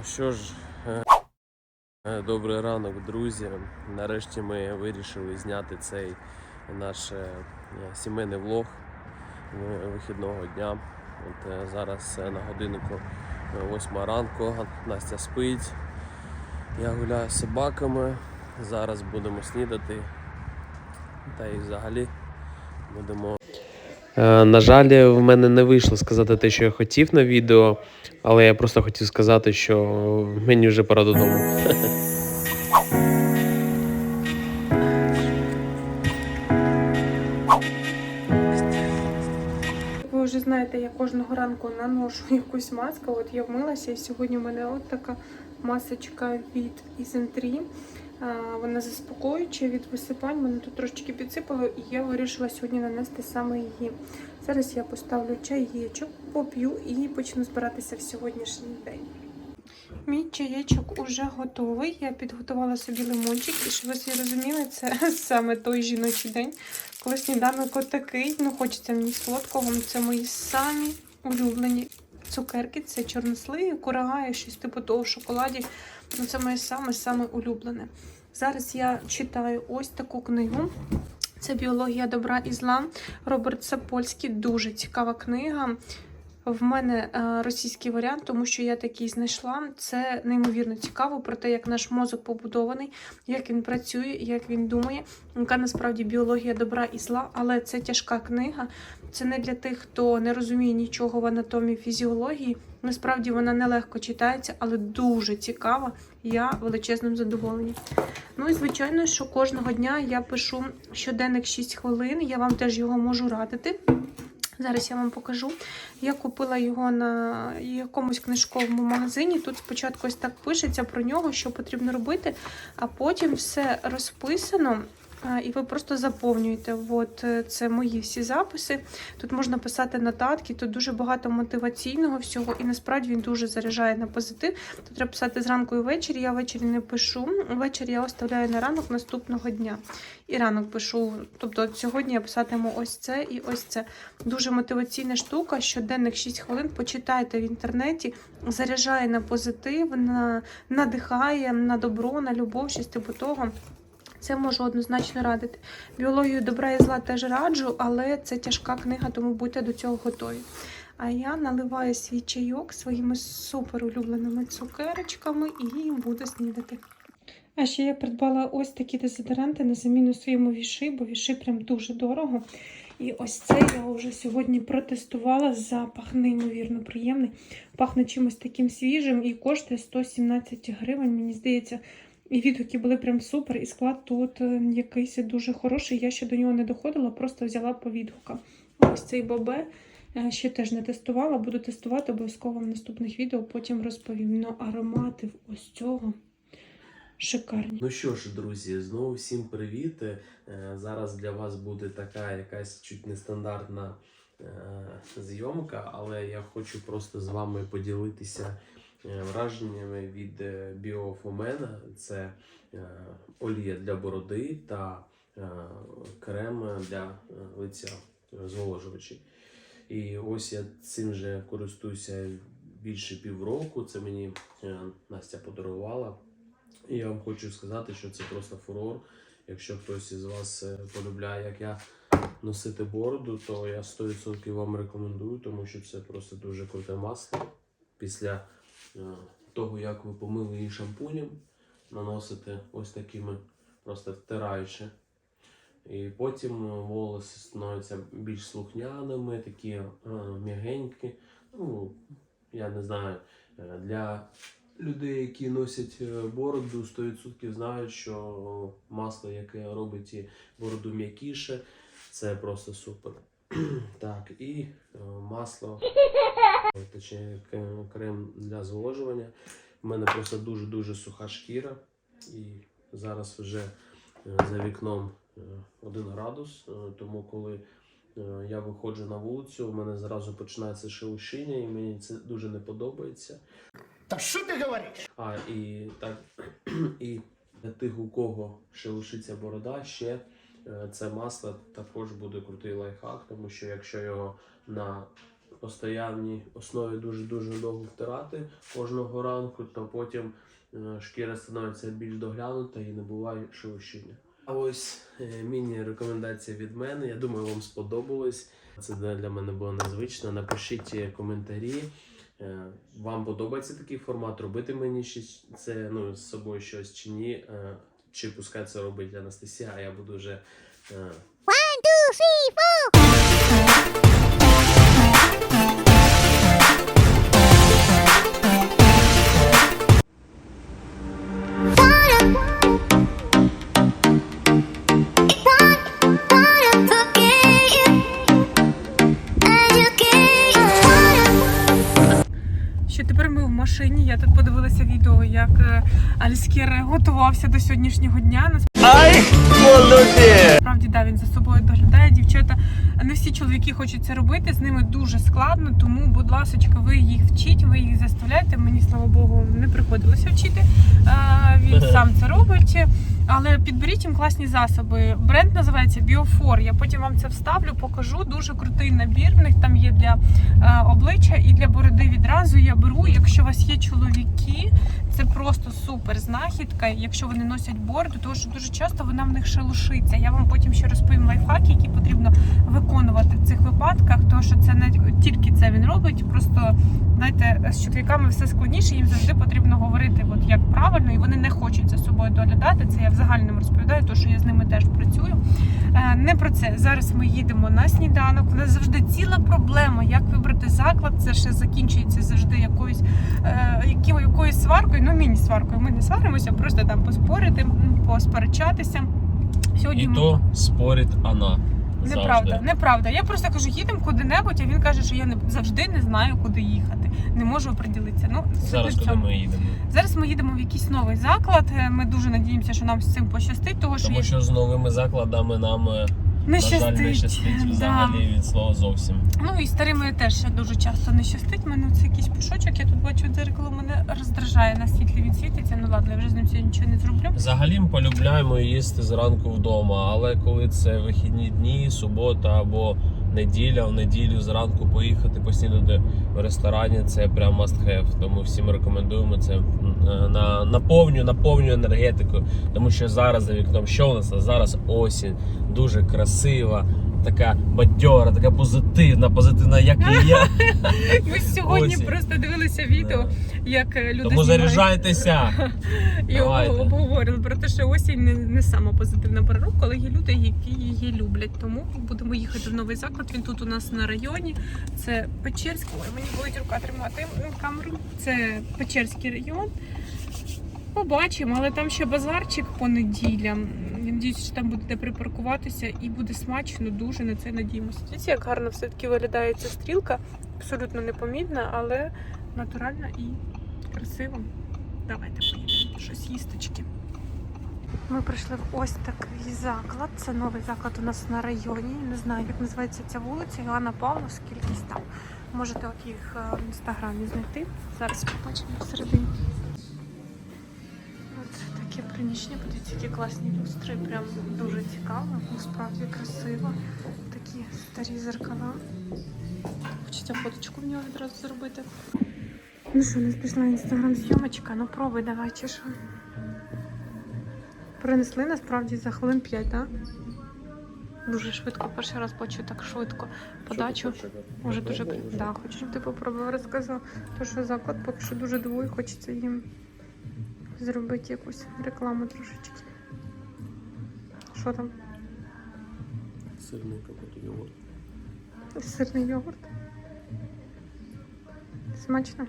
Ну Що ж, е, е, добрий ранок, друзі. Нарешті ми вирішили зняти цей наш е, сімейний влог вихідного дня. От зараз на годиннику 8 ранку, Настя спить. Я гуляю з собаками. Зараз будемо снідати. Та і взагалі будемо. Е, На жаль, в мене не вийшло сказати те, що я хотів на відео, але я просто хотів сказати, що мені вже пора додому. Ви вже знаєте, я кожного ранку наношу якусь маску. От я вмилася, і сьогодні у мене от така масочка від Ізентрі. Вона заспокоююча від висипань. Мене тут трошечки підсипало, і я вирішила сьогодні нанести саме її. Зараз я поставлю чаєчок, поп'ю і почну збиратися в сьогоднішній день. Мій чаєчок уже готовий. Я підготувала собі лимончик, і щоб ви собі розуміли, це саме той жіночий день, коли сніданок отакий. Ну, хочеться мені солодкого. Це мої самі улюблені цукерки. Це чорнослив, курага щось типу того в шоколаді. Ну, це моє саме-саме улюблене. Зараз я читаю ось таку книгу. Це Біологія добра і зла. Роберт Сапольський. Дуже цікава книга. В мене е, російський варіант, тому що я такий знайшла. Це неймовірно цікаво про те, як наш мозок побудований, як він працює, як він думає, яка насправді біологія добра і зла, але це тяжка книга. Це не для тих, хто не розуміє нічого в анатомії фізіології. Насправді вона нелегко читається, але дуже цікава. Я величезним задоволенням. Ну і звичайно, що кожного дня я пишу щоденник 6 хвилин. Я вам теж його можу радити. Зараз я вам покажу. Я купила його на якомусь книжковому магазині. Тут спочатку ось так пишеться про нього, що потрібно робити, а потім все розписано. І ви просто заповнюєте. От е, це мої всі записи. Тут можна писати нотатки, тут дуже багато мотиваційного всього, і насправді він дуже заряджає на позитив. Тут треба писати зранку і ввечері. Я ввечері не пишу. Ввечері я оставляю на ранок наступного дня. І ранок пишу. Тобто сьогодні я писатиму ось це і ось це. Дуже мотиваційна штука. Щоденник 6 хвилин. Почитайте в інтернеті, заряджає на позитив, на надихає на добро, на любов, щось типу того. Це можу однозначно радити. Біологію добра і зла теж раджу, але це тяжка книга, тому будьте до цього готові. А я наливаю свій чайок своїми супер улюбленими цукерочками і буду снідати. А ще я придбала ось такі дезодоранти на заміну своєму віши, бо віши прям дуже дорого. І ось це я вже сьогодні протестувала. Запах неймовірно приємний. Пахне чимось таким свіжим і коштує 117 гривень, мені здається. І відгуки були прям супер, і склад тут е, якийсь дуже хороший. Я ще до нього не доходила, просто взяла по відгукам. Ось цей бобе е, ще теж не тестувала, буду тестувати обов'язково в наступних відео, потім розповім. Ну, аромати ось цього шикарні. Ну що ж, друзі, знову всім привіт. Е, Зараз для вас буде така якась чуть нестандартна зйомка, але я хочу просто з вами поділитися враженнями від е, Біофомена. Це е, олія для бороди та е, крем для е, лиця, е, зволожувачі. І ось я цим же користуюся більше півроку. Це мені е, Настя подарувала. І я вам хочу сказати, що це просто фурор. Якщо хтось із вас е, полюбляє, як я носити бороду, то я 100% вам рекомендую, тому що це просто дуже круте масло. Після е, того, як ви помили її шампунем, наносите ось такими просто втираючи. І потім е, волоси становляться більш слухняними, такі е, м'ягенькі. Ну, я не знаю, е, для людей, які носять е, бороду, 100% знають, що масло, яке робить бороду м'якіше, це просто супер. Так, і е, масло, точніше крем для зволожування. У мене просто дуже-дуже суха шкіра. І зараз вже е, за вікном е, 1 градус. Тому коли я виходжу на вулицю, у мене зразу починається шелушіння, і мені це дуже не подобається. Да что ты говоришь? А і так і для тих, у кого шелушиться борода, ще це масло також буде крутий лайфхак, тому що якщо його на постоянній основі дуже-дуже довго втирати кожного ранку, то потім е, шкіра становиться більш доглянута і не буває шелушіння. А ось е, міні-рекомендація від мене. Я думаю, вам сподобалось. Це для мене було незвично. Напишіть е, коментарі. Е, Вам подобається такий формат? Робити мені це ну, з собою щось чи ні? Е, Чи пускай це робить Анастасія, а я буду вже. е, Що тепер ми в машині. Я тут подивилася відео, як е, готувався до сьогоднішнього дня. Ай, молодец! Насправді, да, він за собою доглядає. Дівчата, не всі чоловіки хочуть це робити. З ними дуже складно. Тому, будь ласка, ви їх вчіть, ви їх заставляєте. Мені слава Богу, не приходилося вчити. Він сам це робить. Але підберіть їм класні засоби. Бренд називається Біофор. Я потім вам це вставлю, покажу. Дуже крутий набір. В них там є для обличчя і для бороди відразу. Я беру. Якщо у вас є чоловіки, це просто супер знахідка. Якщо вони носять бороду, тому що дуже часто вона в них шелушиться. Я вам потім ще розповім лайфхаки, які потрібно виконувати в цих випадках. Тому що це не тільки це він робить. Просто знаєте, з чоловіками все складніше. Їм завжди потрібно говорити, от як правильно, і вони не хочуть за собою доглядати. Це я в загальному розповідаю, тому що я з ними теж працюю. Е, Не про це. Зараз ми їдемо на сніданок. У нас завжди ціла проблема, як вибрати заклад. Це ще закінчується завжди якоюсь е, якоюсь сваркою. Ну міні-сваркою. Ми не сваримося, просто там поспорити, посперечатися. Сьогодні І ми- то спорить вона. Неправда, завжди. неправда. Я просто кажу, їдемо куди-небудь, а він каже, що я не завжди не знаю, куди їхати. Не можу оприділитися. Ну суть Зараз в куди цьому. ми їдемо? Зараз ми їдемо в якийсь новий заклад. Е, Ми дуже надіємося, що нам з цим пощастить, тому що Тому є- що з новими закладами нам е, не щастить. не щастить. Да. взагалі від слова зовсім. Ну і старими теж дуже часто не щастить. У мене це якийсь пушочок. Я тут бачу дзеркало, мене роздражає на світлі. Він світиться. Ну ладно, я вже з ним сьогодні нічого не зроблю. Взагалі ми полюбляємо їсти зранку вдома, але коли це вихідні дні, субота або неділя, в неділю зранку поїхати поснідати в ресторані, це прям must have. Тому всім рекомендуємо це е, на наповню, наповню енергетику. Тому що зараз за вікном що у нас? Зараз осінь, дуже красива, така бадьора, така позитивна, позитивна, як і я. Ми сьогодні Осінь. просто дивилися відео, як е, люди Тому знімають. заряджайтеся. І Давайте. обговорили про те, що осінь не, не сама позитивна пора року, але є люди, які її люблять. Тому будемо їхати в новий заклад. Він тут у нас на районі. Це Печерський. Ой, мені болить рука тримати камеру. Це Печерський район. Побачимо, але там ще базарчик по неділям. Я надіюсь, що там буде де припаркуватися і буде смачно, дуже на це надіємося. Дивіться, як гарно все-таки виглядає ця стрілка. Абсолютно непомітна, але натуральна і красива. Давайте поїдемо щось їсточки. Ми прийшли в ось такий заклад. Це новий заклад у нас на районі. Не знаю, як називається ця вулиця. Івана Павлова, скількись там. Можете от їх е, в інстаграмі знайти. Зараз побачимо всередині. Приміщення, подивіться, які класні люстри. Прям дуже цікаво, насправді красиво. Такі старі зеркала. Хочеться фоточку в нього відразу зробити. Ну що, нас пішла інстаграм зйомочка. Ну пробуй, давай чи що. Принесли насправді за хвилин 5, так? Дуже швидко, перший раз бачу так швидко подачу. Може дуже да, хочу, щоб ти попробував розказав. То що заклад поки що дуже дивує, хочеться їм зробити якусь рекламу трошечки. Що там? Сирний капот йогурт. Сирний йогурт. Смачно.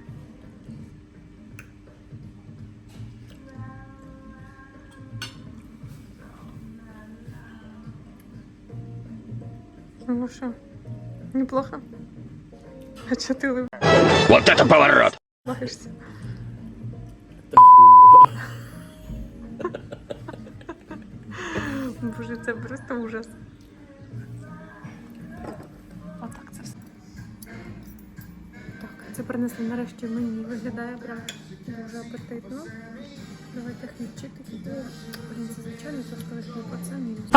Ну що, неплохо? А чого ти Вот это поворот! улыбаешься? Боже, це просто ужас. Отак це все. Так, це принесли нарешті мені. Виглядає прям дуже апетитно. Давайте хлібчик такий. Блін, це звичайно трошки хліб, а це мінус.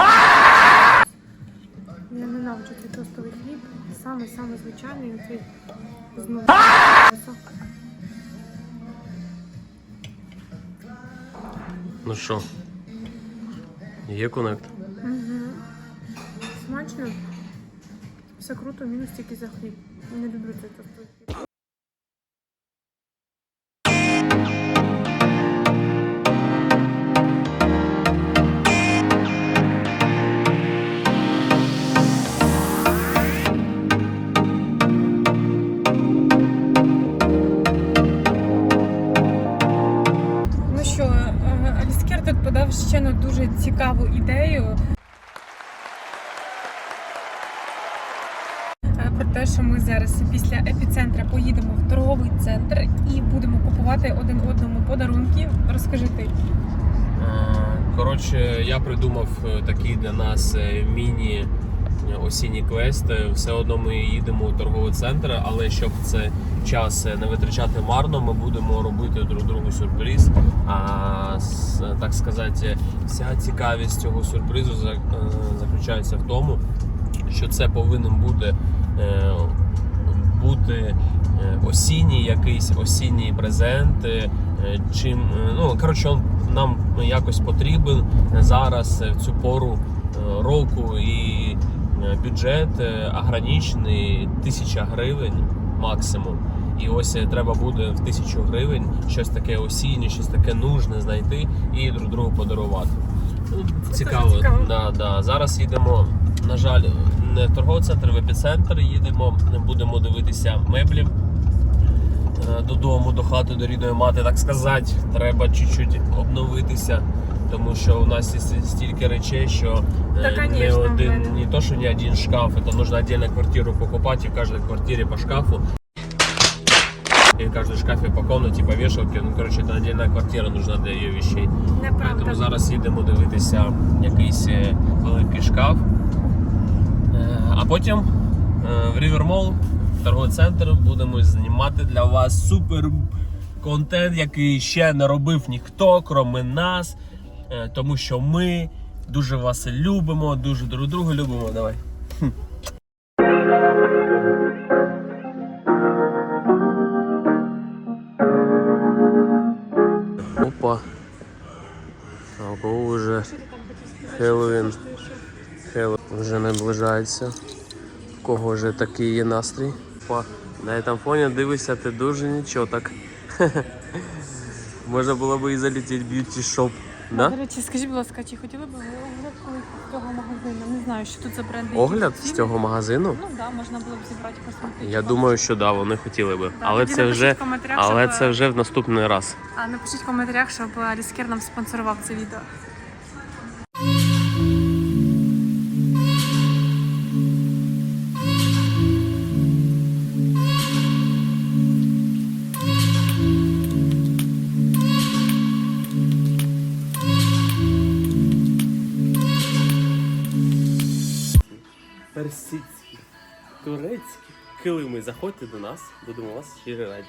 Я ненавиджу цей тостовий хліб. Саме-саме звичайний оцей з нулем. Ну що, є конект? Угу. Смачно. Все круто, мінус тільки за хліб. Не люблю цей тостовий купувати один одному подарунки. Розкажи ти. Е, Коротше, я придумав е, такий для нас е, міні осінній квест. Все одно ми їдемо у торговий центр, але щоб це час не витрачати марно, ми будемо робити друг другу сюрприз. А так сказати, вся цікавість цього сюрпризу заключається в тому, що це повинен бути. е, Бути осінній якийсь осінній презент. е, е, Чим е, ну коротше, он нам якось потрібен зараз е, в цю пору е, року і е, бюджет е, ограничений тисяча гривень максимум. І ось е, треба буде в тисячу гривень щось таке осіннє, щось таке нужне знайти і друг другу подарувати. Ну, Цікаво, цікаво. Да, да. Зараз їдемо, на жаль, не в торговий центр, в епіцентр їдемо, будемо дивитися меблі е, додому, до хати, до рідної мати, так сказати. Треба чуть-чуть обновитися, тому що у нас є стільки речей, що е, Та, не один, мене. не то, що не один шкаф, это нужно отдельно квартиру покупать, и в каждой квартире по шкафу. И в каждой шкафе по комнате, по вешалке. Ну, короче, это отдельная квартира нужна для ее вещей. Тому Неправда. зараз їдемо дивитися якийсь е, великий шкаф. Е, А потім в River Mall, торговий центр, будемо знімати для вас супер контент, який ще не робив ніхто, крім нас. Е, Тому що ми дуже вас любимо, дуже друг друга любимо. Давай. Опа. А у кого вже? Хеллоуін. Хеллоуін вже наближається. В кого вже такий є настрій. Опа. На цьому фоні дивишся, ти дуже нічого так. Можна було б і залетіти в б'юті шоп. Да? До речі, скажіть, будь ласка, чи хотіли б ви огляд колись з цього магазину? Не знаю, що тут за бренди. які Огляд з цього магазину? Ну так, да, можна було б зібрати посмотрети. Я думаю, що да, вони хотіли би. Да, Але тоді це напишіть вже в коментарях, але щоб, це вже в наступний раз. А напишіть в коментарях, щоб Аліскер нам спонсорував це відео. Килими. Заходьте до нас, будемо вас щиро раді.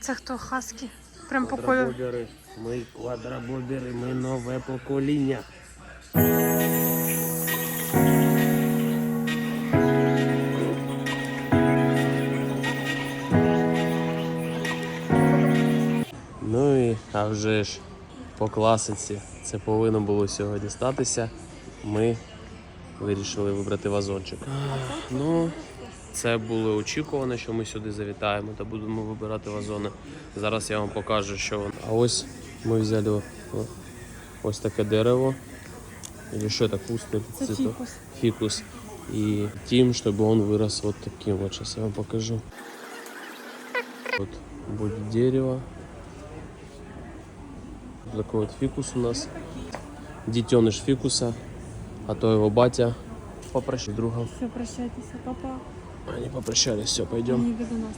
Це хто хаскі? Прям по кольору. Квадрабобери. Ми квадрабобери, ми нове покоління. Ну і а вже ж по класиці це повинно було сьогодні статися. Ми вирішили вибрати вазончик. Ну, це було очікувано, що ми сюди завітаємо та будемо вибирати вазони. Зараз я вам покажу, що воно. А ось ми взяли о- ось таке дерево. Или що це куст? или Це то- фікус. Фикус. И тем, чтобы он вырос вот таким вот. Сейчас я вам покажу. Вот будет дерево. Вот Такой вот фикус у нас. Детеныш фикуса. А то его батя попрощай друга. Все, прощайтеся, папа. Они попрощались, все, пойдем. Не до нас.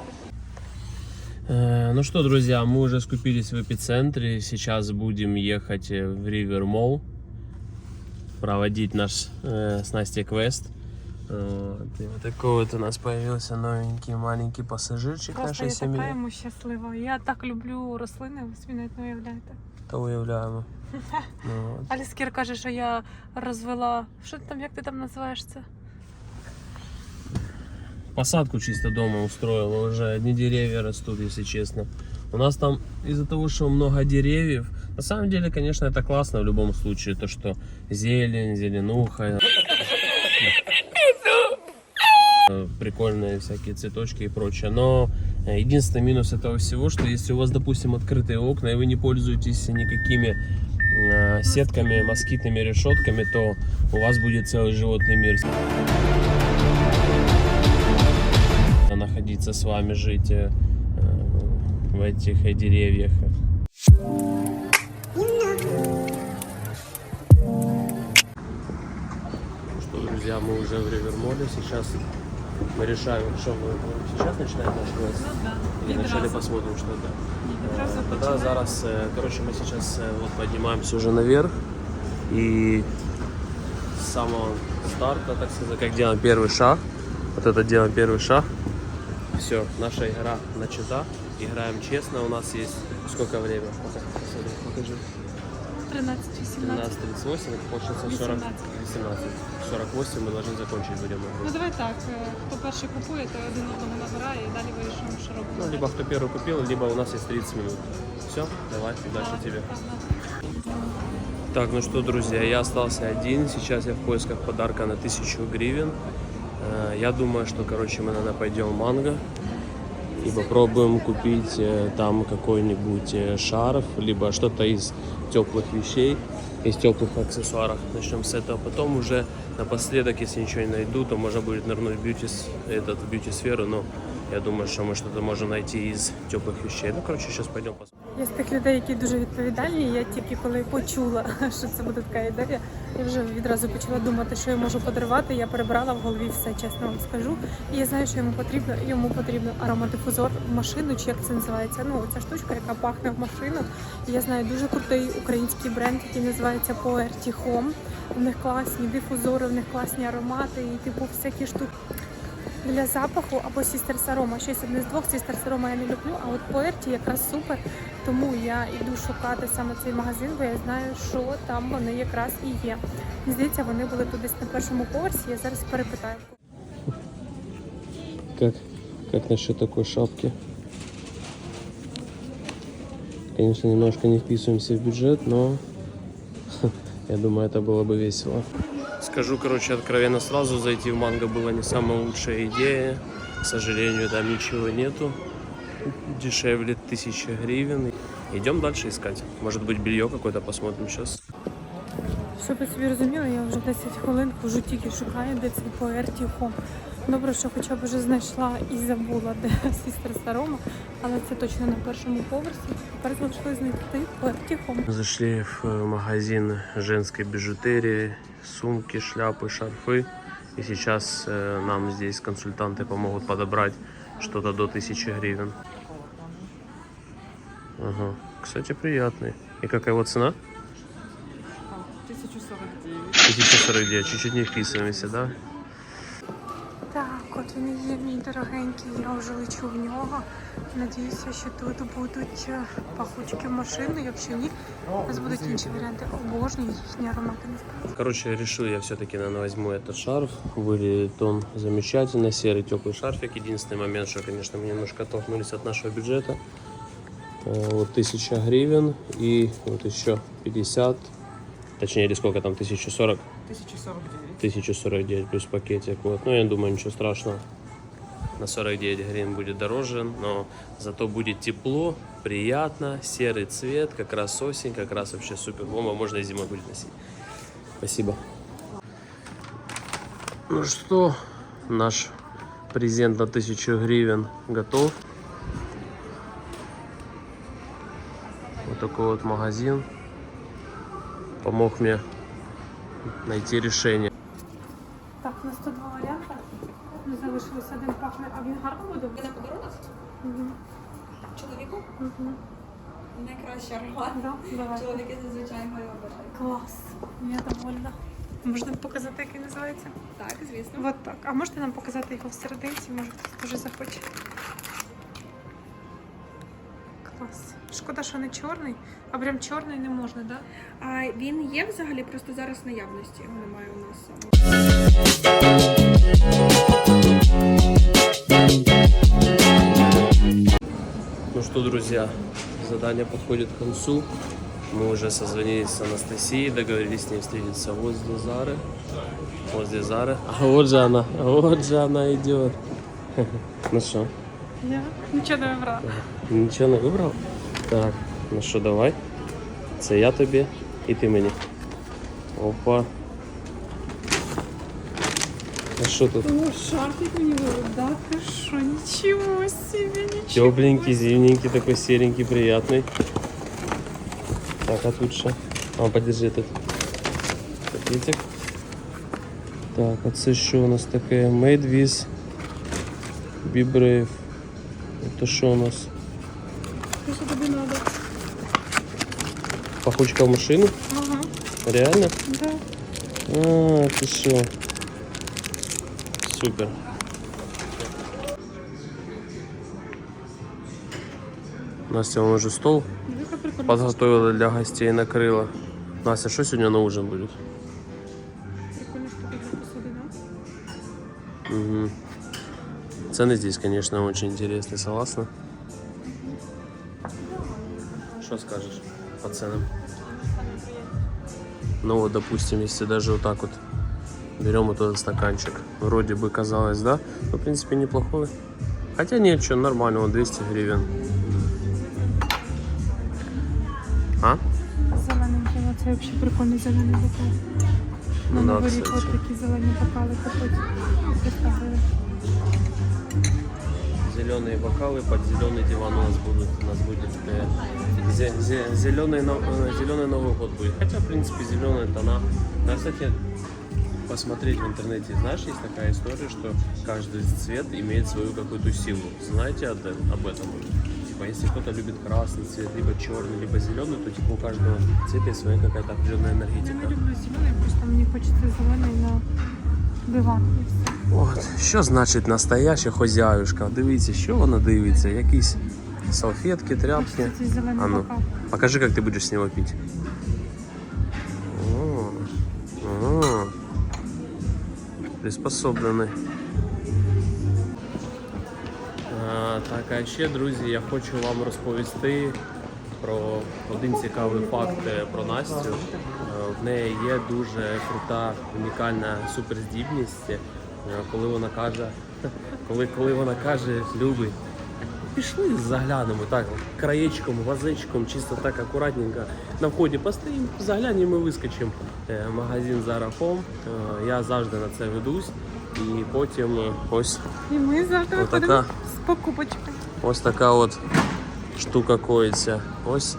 Э, Ну что, друзья, мы уже скупились в эпицентре. Сейчас будем ехать э, в Ривер Молл, проводить наш э, с Настей квест. Вот, и вот такой вот у нас появился новенький маленький пассажирчик Просто нашей я така семьи. йому щаслива. Я так люблю рослини, ви собі навіть не уявляєте. То уявляємо. Ну, от. Аліскір каже, що я розвела. Що ти там, як ти там називаєш це? Посадку чисто дома устроила уже. Одни деревья растут, если честно. У нас там из-за того, что много деревьев, на самом деле, конечно, это классно в любом случае, то, что зелень, зеленуха, э, прикольные всякие цветочки и прочее. Но э, единственный минус этого всего, что если у вас, допустим, открытые окна, и вы не пользуетесь никакими э, сетками, москитными решетками, то у вас будет целый животный мир. находиться с вами, жить э, в этих э, деревьях. Ну Что, друзья, мы уже в Ривермоле. Сейчас мы решаем, что мы сейчас начинаем наш квест. Или вначале посмотрим, что это. Відразу Э, Тогда зараз, э, короче, мы сейчас э, вот поднимаемся уже наверх и с самого старта, так сказать, как делаем первый шаг, вот это делаем первый шаг, все, наша игра начата, играем честно, у нас есть сколько посмотри, покажи. 13, 18. 13.38, это получается 40, 18. 18, 48 мы должны закончить будем Ну игру. давай так, е, хто перший купує, той один одного набирає і далі вирішимо, що робимо. Ну, либо кто первый купил, либо у нас есть 30 минут. Все, давай, удачи Давай, тебе. погнали. Так, ну что, друзья, я остался один. Сейчас я в поисках подарка на 1000 гривен. Э, Я думаю, что, короче, мы, наверное, пойдем в Манго и попробуем купить э, там какой-нибудь э, шарф, либо что-то из теплых вещей, из теплых аксессуаров. Начнем с этого. Потом уже напоследок, если ничего не найду, то можно будет нырнуть в бьюти, с- этот, в бьюти-сферу. Но я думаю, что мы что-то можем найти из теплых вещей. Ну, короче, сейчас пойдем посмотрим. Я з тих людей, які дуже відповідальні. Я тільки коли почула, що це буде така ідея, я вже відразу почала думати, що я можу подарувати. Я перебрала в голові все, чесно вам скажу. І я знаю, що йому потрібно. Йому потрібно аромадифузор в машину, чи як це називається. Ну, ця штучка, яка пахне в машину. Я знаю дуже крутий український бренд, який називається Poerty Home. У них класні дифузори, в них класні аромати і типу всякі штуки Для запаху або Sisters Aroma. Щось одне з двох Sisters Aroma я не люблю, а от Poerty якраз супер. Тому я йду шукати саме цей магазин, бо я знаю, що там вони якраз і є. Мені здається, вони були тут десь на першому поверсі. Я зараз перепитаю. Как, как насчет такой шапки? Конечно, немножко не вписываемся в бюджет, но я думаю, это было бы весело. Скажу, короче, откровенно сразу, зайти в манго была не самая лучшая идея. К сожалению, там ничего нету. Дешевле 1000 гривен. Идем дальше искать. Может быть, белье какое-то посмотрим сейчас. Щоб ви собі розуміли, я вже 10 хвилин хожу тільки шукаю, де цей Poerty Home. Добре, що хоча б вже знайшла і забула, де Sisters Aroma, але це точно на першому поверсі. Тепер залишилось знайти Poerty Home. Зашли в э, магазин женской бижутерии, сумки, шляпы, шарфы. И сейчас э, нам здесь консультанты помогут подобрать что-то до 1000 гривен. Ага. Кстати, приятный. И какая его цена? 1049. 1049. Чуть-чуть не вписываемся, да? Так, от він і є мій дорогенький, я вже лечу в нього. Надіюся, що тут будуть е, пахучки в машину. Якщо ні, у нас будуть інші варіанти. Обожнюю їхні аромати насправді. Короче, решил я все-таки, наверное, возьму этот шарф. Выглядит он замечательно, серый теплый шарфик. Единственный момент, что, конечно, мы немножко оттолкнулись от нашего бюджета. Э, Вот 1000 гривен и вот еще 50, точнее, или сколько там, 1040, 1049. 1049 плюс пакетик. Вот. Ну, я думаю, ничего страшного. На 49 гривен будет дороже, но зато будет тепло, приятно, серый цвет, как раз осень, как раз вообще супер бомба, можно и зимой будет носить. Спасибо. Ну что, наш презент на 1000 гривен готов. Вот такой вот магазин помог мне найти решение. Так, у нас тут два варіанти. Залишилось один пахне, а він гарно буде? На подарунок Угу. чоловіку Угу. Найкраща аромат. Да. Чоловіки зазвичай і обирають. Клас. Я довольна. Можна показати, який називається? Так, звісно. От так. А можете нам показати його в серединці? Може хтось дуже захоче. Шкода, що не чорний, а прям чорний не можна, так? Да? А він є взагалі, просто зараз наявності його немає у нас. Ну что, друзья, задание подходит к концу. Мы уже созвонились с Анастасией, договорились с ней встретиться возле Зары. Возле Зары. А вот же она, вот же она идет. Ну что, Я нічого не вибрала. нічого не вибрав? Так, ну що, давай. Це я тобі і ти мені. Опа. А що тут? О, шарфик мені вибрав, да? Ти що, нічого собі, нічого. Тепленький, зимненький, такой серенький, приятный. Так, а тут что? А, подержи тут. Пакетик. Так, а це що у нас таке? Made with Be Brave. Это що у нас? Що тобі треба? Пахучка в машину? Ага, Реально? да. А, ты что? Супер. Настя, он уже стол подготовила для гостей, накрыла. Настя, что сегодня на ужин будет? Угу. Цены здесь, конечно, очень интересные, согласна? по ценам? Ну вот, допустим, если даже вот так вот берем вот этот стаканчик, вроде бы казалось, да? Ну, в принципе, неплохой. Хотя нет, что, нормально, он 200 гривен. А? Зелененький, ну це взагалі прикольний зелений бокал. На Ну да, Новий рік кстати. от такі зелені бокали купити. 300 гривень. Зеленые бокалы под зеленый диван у нас будут. У нас будет зеленый, зеленый Новый год будет. Хотя, в принципе, зеленые тона. Да, кстати, посмотреть в интернете, знаешь, есть такая история, что каждый цвет имеет свою какую-то силу. Знаете об этом? Типа, если кто-то любит красный цвет, либо черный, либо зеленый, то типа у каждого цвета есть своя какая-то определенная Я не энергетика. люблю зелений, просто мені хочеться зелений на диван. І все. От, що значить настояща хозяюшка? Дивіться, що вона дивиться? Якісь салфетки, тряпки. А ну, покажи, как ты будешь с него пить. О, о, приспособлений. А, так, а ще, друзі, я хочу вам розповісти про один цікавий факт е, про Настю. Е, В неї є дуже крута, унікальна суперздібність, коли вона каже, коли, коли вона каже, любий, пішли заглянемо так, краєчком, вазичком, чисто так акуратненько. На вході постоїмо, заглянемо і вискочимо. Е, Магазин Zara Home. Е, Я завжди на це ведусь. І потім е, ось, І ми Отака. виходимо з покупочкою. ось така от штука коїться. Ось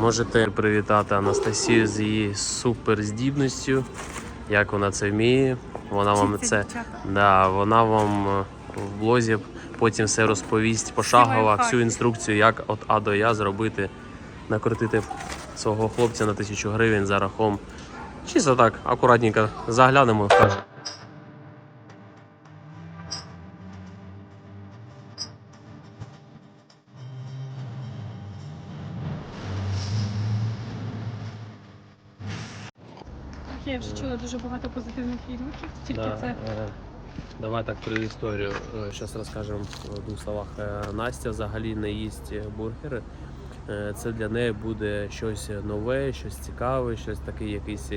можете привітати Анастасію з її суперздібністю. Як вона це вміє. Вона вам Вчиться, це дівчата. Да, вона вам е, в блозі потім все розповість пошагово, всю інструкцію, як от А до Я зробити, накрутити свого хлопця на тисячу гривень за рахом. Чисто так, акуратненько заглянемо. каже. Я вже чула дуже багато позитивних відгуків, тільки Да, це е, Давай так про історію. Зараз розкажемо в двох словах. Е, Настя взагалі не їсть бургери. Е, Це для неї буде щось нове, щось цікаве, щось такий якийсь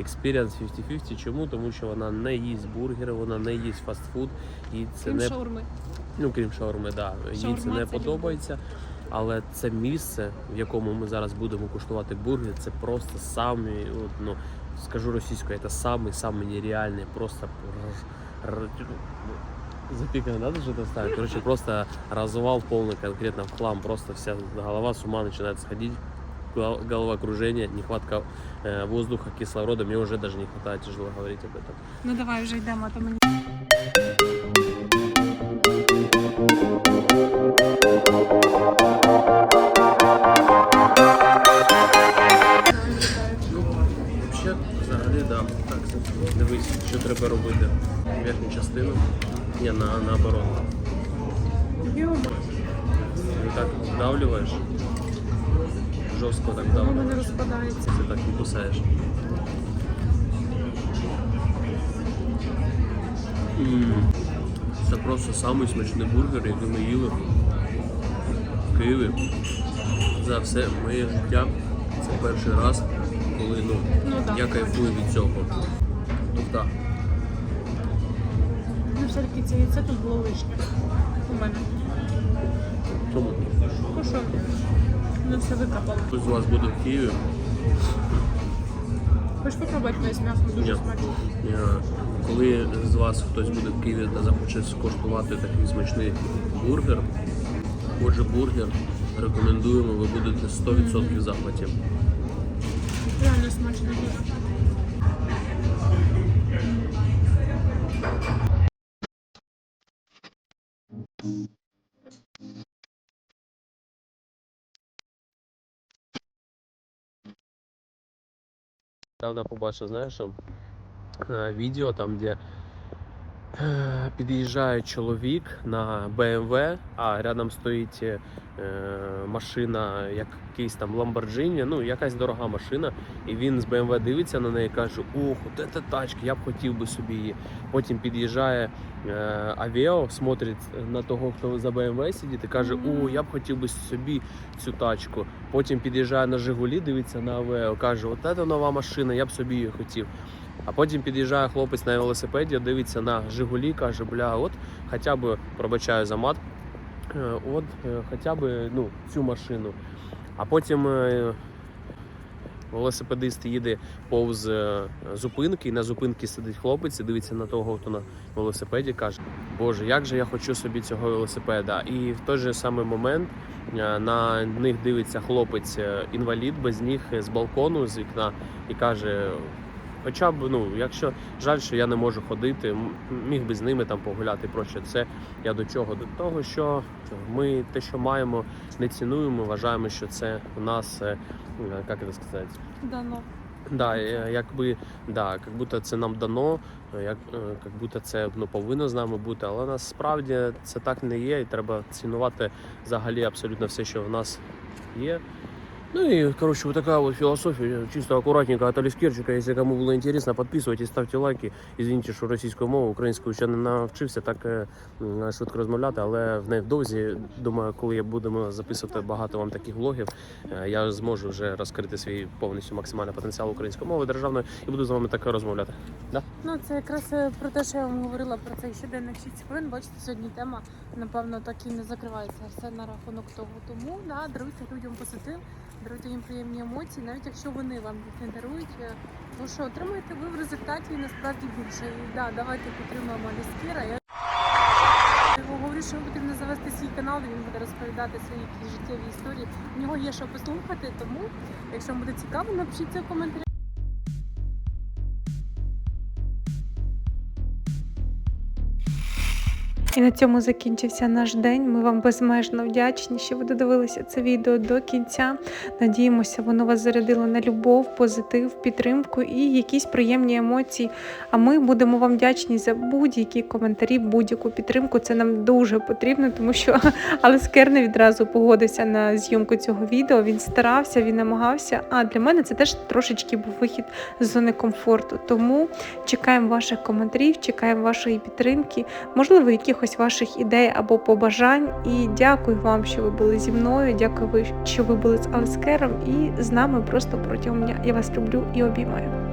експіріанс 50-50. Чому? Тому що вона не їсть бургери, вона не їсть фастфуд. І це крім не шаурми. ну крім шаурми, да. Їй це Шаурма не це подобається. Але це місце, в якому ми зараз будемо куштувати бургер, це просто самі, от, ну скажу російською, це самий самий нереальний, просто запикано надо что-то ставить. Короче, просто развал полный конкретно в хлам. Просто вся голова с ума начинает сходить. Гол- Головокружение, нехватка э, воздуха, кислорода. Мне уже даже не хватает, тяжело говорить об этом. Ну давай вже йдемо, а мені. Вообще, тебе робити? Верхню частину? Ні, на, наоборот. Йома, Ти так вдавлюєш. Жорстко так воно вдавлюєш. не розпадається. Ти так не кусаєш. М, Це просто самий смачний бургер, який ми їли в Києві. За все моє життя. Це перший раз, коли ну, Ну да. я кайфую від цього. Тобто, Ну, все-таки це яйце тут було лишнє. У мене. чому? Ну що? Не все викопало. Хтось з вас буде в Києві. Хочеш попробувати з м'ясом дуже Ні. смачно. Коли з вас хтось буде в Києві та захоче скуштувати такий смачний бургер, отже, бургер рекомендуємо, ви будете 100% в захваті. Реально смачно дуже. Правда, побачив, знаєш, е, відео там, де під'їжджає чоловік на BMW, а рядом стоїть е, машина, якийсь там Lamborghini, ну якась дорога машина, і він з BMW дивиться на неї і каже: Ох, от це тачка, я б хотів би собі її. Потім під'їжджає е, Авіо, смотрить на того, хто за BMW сидить, і каже: О, я б хотів би собі цю тачку. Потім під'їжджає на Жигулі, дивиться на Авео, каже: От це нова машина, я б собі її хотів. А потім під'їжджає хлопець на велосипеді, дивиться на Жигулі, каже, бля, от хоча б пробачаю за мат, е, от е, хоча б ну, цю машину. А потім е, велосипедист їде повз зупинки, і на зупинці сидить хлопець і дивиться на того, хто на велосипеді, каже: Боже, як же я хочу собі цього велосипеда. І в той же самий момент на них дивиться хлопець інвалід без ніг з балкону, з вікна, і каже. Хоча б, ну, якщо жаль, що я не можу ходити, міг би з ними там погуляти і проче. Це я до чого? До того, що ми те, що маємо, не цінуємо, вважаємо, що це у нас, е, як це сказати, Дано. Да, е, якби да, як будто це нам дано, е, як, е, як будто це ну, повинно з нами бути, але насправді це так не є, і треба цінувати взагалі абсолютно все, що в нас є. Ну и, короче, вот такая вот философия, чисто аккуратненько от Алискерчика. Если кому было интересно, подписывайтесь, ставьте лайки. Извините, що російською мовою, українською ще не навчився так е, швидко розмовляти, але в невдовзі, думаю, коли я будемо записувати багато вам таких влогів, е, я зможу вже розкрити свій повністю максимальний потенціал української мови державної і буду з вами так розмовляти. Да? Ну, це якраз е, про те, що я вам говорила про цей щоденних 6 хвилин. Бачите, сьогодні тема, напевно, так і не закривається. Все на рахунок того. Тому да, даруйте людям позитив, даруйте їм приємні емоції, навіть якщо вони вам їх не дарують. е, Ну що, отримаєте ви в результаті насправді більше. І да, давайте підтримуємо Аліскіра. Я говорю, що потрібно завести свій канал, він буде розповідати свої життєві історії. У нього є що послухати, тому якщо вам буде цікаво, напишіть це в коментарях. І на цьому закінчився наш день. Ми вам безмежно вдячні, що ви додивилися це відео до кінця. Надіємося, воно вас зарядило на любов, позитив, підтримку і якісь приємні емоції. А ми будемо вам вдячні за будь-які коментарі, будь-яку підтримку. Це нам дуже потрібно, тому що Алес Керне відразу погодився на зйомку цього відео. Він старався, він намагався. А для мене це теж трошечки був вихід з зони комфорту. Тому чекаємо ваших коментарів, чекаємо вашої підтримки можливо, якихось ваших ідей або побажань. І дякую вам, що ви були зі мною. Дякую, що ви були з Алескером і з нами просто протягом дня. Я вас люблю і обіймаю.